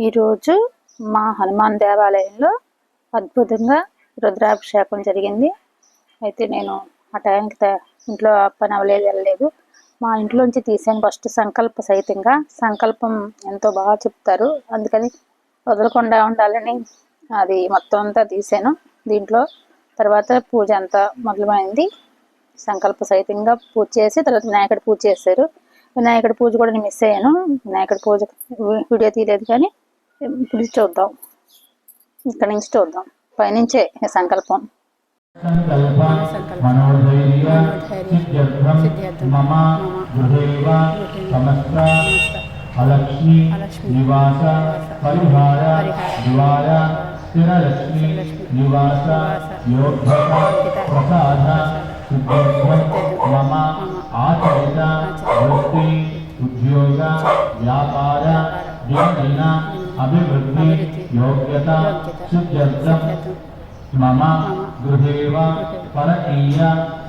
ఈరోజు మా హనుమాన్ దేవాలయంలో అద్భుతంగా రుద్రాభిషేకం జరిగింది. అయితే నేను ఆ టైంకి త- ఇంట్లో పని అవ్వలేదు వెళ్ళలేదు. మా ఇంట్లోంచి తీసాను ఫస్ట్ సంకల్ప సహితంగా సంకల్పం ఎంతో బాగా చెప్తారు. అందుకని వదలకుండా ఉండాలని అది మొత్తం అంతా తీసాను. దీంట్లో తర్వాత పూజ అంతా మొదలమైంది. సంకల్ప సహితంగా పూజ చేసి తర్వాత వినాయకుడి పూజ చేశారు. వినాయకుడి పూజ కూడా నేను మిస్ అయ్యాను. వినాయకుడి పూజ వీడియో తీయలేదు కానీ ఇప్పుడు చూద్దాం ఇక్కడ నుంచి చూద్దాం పైనుంచే సంకల్పం సంకల్ప మనోధైర్య अभिवृद्धि योग्यता सिद्ध्यर्थम मम गृहे वा परकीय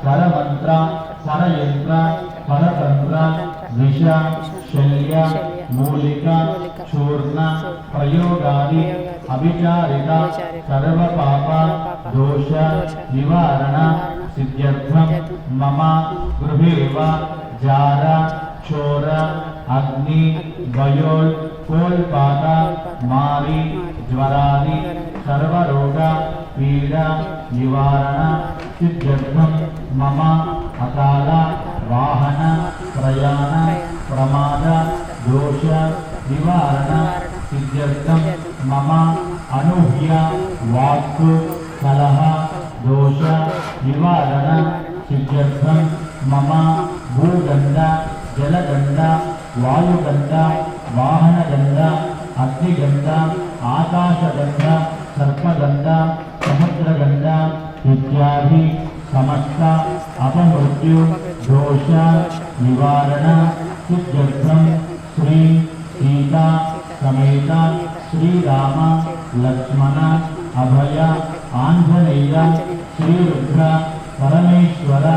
परमन्त्र परयन्त्र परतन्त्र दिशा शल्य मूलिका चूर्ण प्रयोगादि अभिचारिता सर्वपाप दोष निवारण सिद्ध्यर्थम मम गृहे जार चोर। అగ్ని వయోల్ కోల్పాత మారి జ్వరాది సర్వరోగ పీడ నివారణ సిద్ధ్యర్థం మమ అకాల వాహన ప్రయాణ ప్రమాద దోష నివారణ సిద్ధ్యర్థం మమ అనూహ్య వాక్కు కలహ దోష నివారణ సిద్ధ్యర్థం మమ భూగంధ జలగంధ వాయుగంధ వాహనగంధ అగ్నిగంధ ఆకాశగంధ సర్పగంధ సముద్రగంధ ఇత్యాది సమస్త అపమృత్యు దోష నివారణ సిద్ధ్యర్థం శ్రీ సీత సమేత శ్రీరామ లక్ష్మణ అభయ ఆంజనేయ శ్రీరుద్ర పరమేశ్వర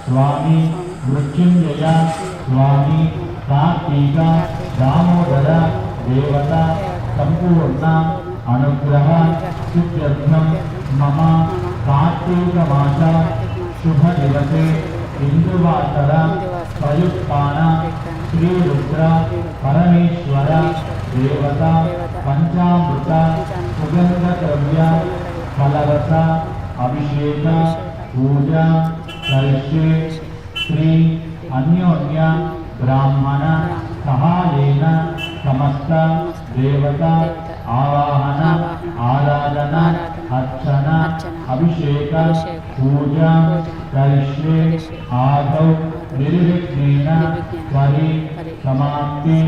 స్వామి మృత్యుంజయ స్వామి కార్తీక దామోదర దేవత సంపూర్ణ అనుగ్రహ సిద్ధ్యర్థం మమ కార్తీక మాస శుభ దివసే హిందువాసర ప్రయుక్తాన శ్రీరుద్ర పరమేశ్వర దేవత పంచామృత సుగంధ ద్రవ్య ఫలరస అభిషేక పూజ కలిసి శ్రీ అన్యోన్య ब्राह्मण सहायन समस्त, देवता, आवाहन, आराधन, अर्चन, अभिषेक, पूजा करिष्ये आदौ, निर्विघ्नेन, परि, समाप्ति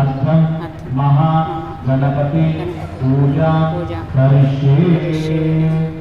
अर्थम महागणपति पूजा करिष्ये